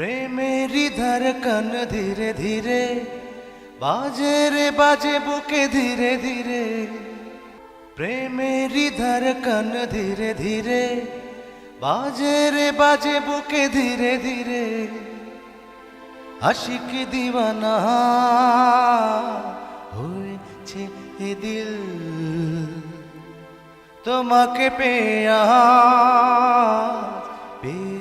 প্রেমেরই ধড়কন ধীরে ধীরে, বাজে রে বাজে বুকে ধীরে ধীরে। প্রেমেরই ধড়কন ধীরে ধীরে, বাজে রে বাজে বুকে ধীরে ধীরে। আশিক দিওয়ানা হয়েছে এ দিল, তোমাকে পেয়া মঞ্জিল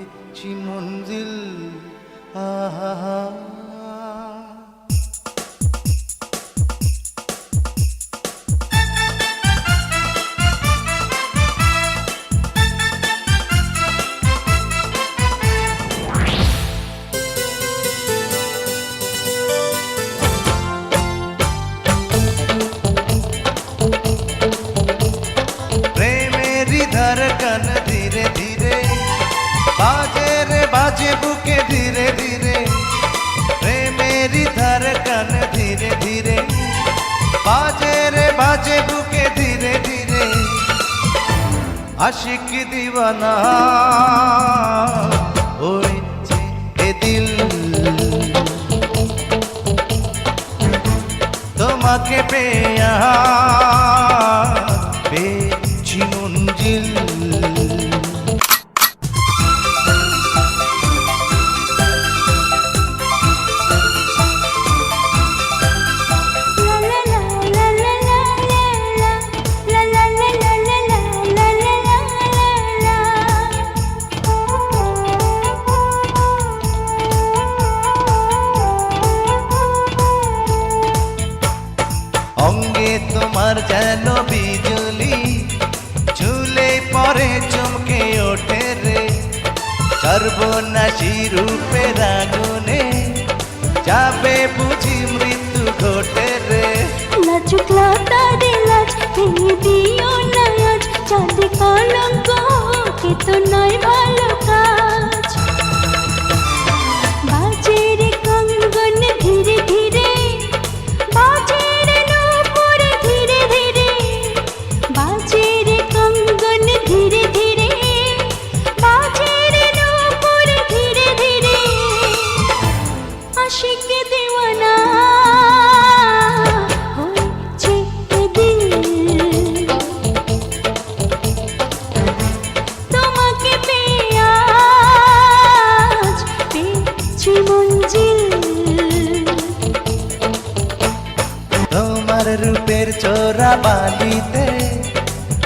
আহা প্রেমেরই ধড়কন ধীরে ধীরে বাজে রে বাজে বুকে বাজে বুকে ধীরে ধীরে আশিক দিবানা হয়েছে এ দিল। তোমাকে পেয়া সর্বনাশী রূপে রাগুনে যাবে বুঝি মৃত্যু ঘটে রে। লাজুকলা তারে লাজ, ভেঙে দিও না চাঁদে কলঙ্ক, কে তোমার রূপের চোরা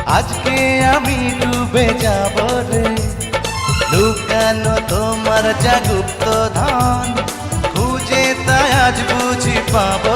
আজকে আমি ডুবে যাব রে। লুকানো তোমার জাগুপ্ত ধন Baba.